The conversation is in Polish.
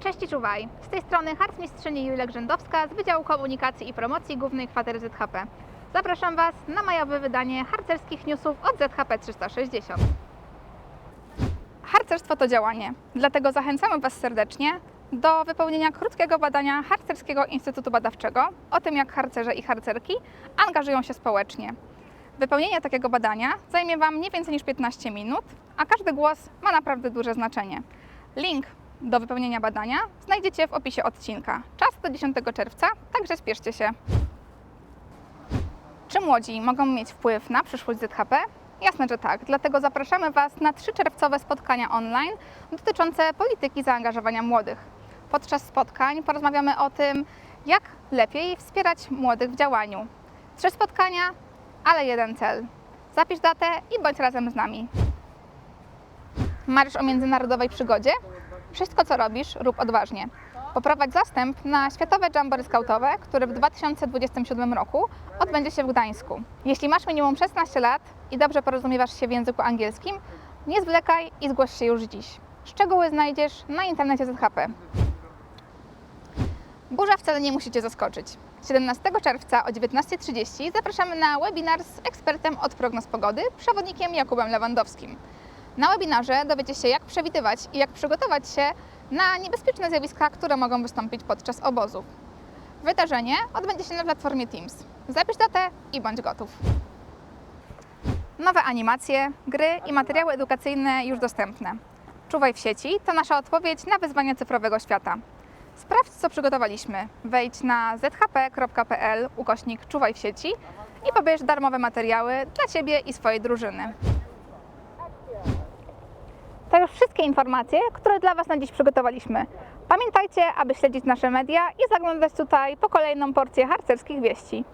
Cześć i czuwaj! Z tej strony harcmistrzyni Julia Grzędowska z Wydziału Komunikacji i Promocji Głównej Kwatery ZHP. Zapraszam Was na majowe wydanie harcerskich newsów od ZHP 360. Harcerstwo to działanie, dlatego zachęcamy Was serdecznie do wypełnienia krótkiego badania Harcerskiego Instytutu Badawczego o tym, jak harcerze i harcerki angażują się społecznie. Wypełnienie takiego badania zajmie Wam nie więcej niż 15 minut, a każdy głos ma naprawdę duże znaczenie. Link do wypełnienia badania znajdziecie w opisie odcinka. Czas do 10 czerwca, także spieszcie się. Czy młodzi mogą mieć wpływ na przyszłość ZHP? Jasne, że tak. Dlatego zapraszamy Was na trzy czerwcowe spotkania online dotyczące polityki zaangażowania młodych. Podczas spotkań porozmawiamy o tym, jak lepiej wspierać młodych w działaniu. Trzy spotkania, ale jeden cel. Zapisz datę i bądź razem z nami. Marzysz o międzynarodowej przygodzie? Wszystko, co robisz, rób odważnie. Poprowadź zastęp na Światowe Jambory Skautowe, które w 2027 roku odbędzie się w Gdańsku. Jeśli masz minimum 16 lat i dobrze porozumiewasz się w języku angielskim, nie zwlekaj i zgłoś się już dziś. Szczegóły znajdziesz na internecie ZHP. Burza wcale nie musi Cię zaskoczyć. 17 czerwca o 19.30 zapraszamy na webinar z ekspertem od prognoz pogody, przewodnikiem Jakubem Lewandowskim. Na webinarze dowiecie się, jak przewidywać i jak przygotować się na niebezpieczne zjawiska, które mogą wystąpić podczas obozu. Wydarzenie odbędzie się na platformie Teams. Zapisz datę i bądź gotów. Nowe animacje, gry i materiały edukacyjne już dostępne. Czuwaj w sieci to nasza odpowiedź na wyzwania cyfrowego świata. Sprawdź, co przygotowaliśmy. Wejdź na zhp.pl ukośnik Czuwaj w sieci i pobierz darmowe materiały dla Ciebie i swojej drużyny. Już wszystkie informacje, które dla Was na dziś przygotowaliśmy. Pamiętajcie, aby śledzić nasze media i zaglądać tutaj po kolejną porcję harcerskich wieści.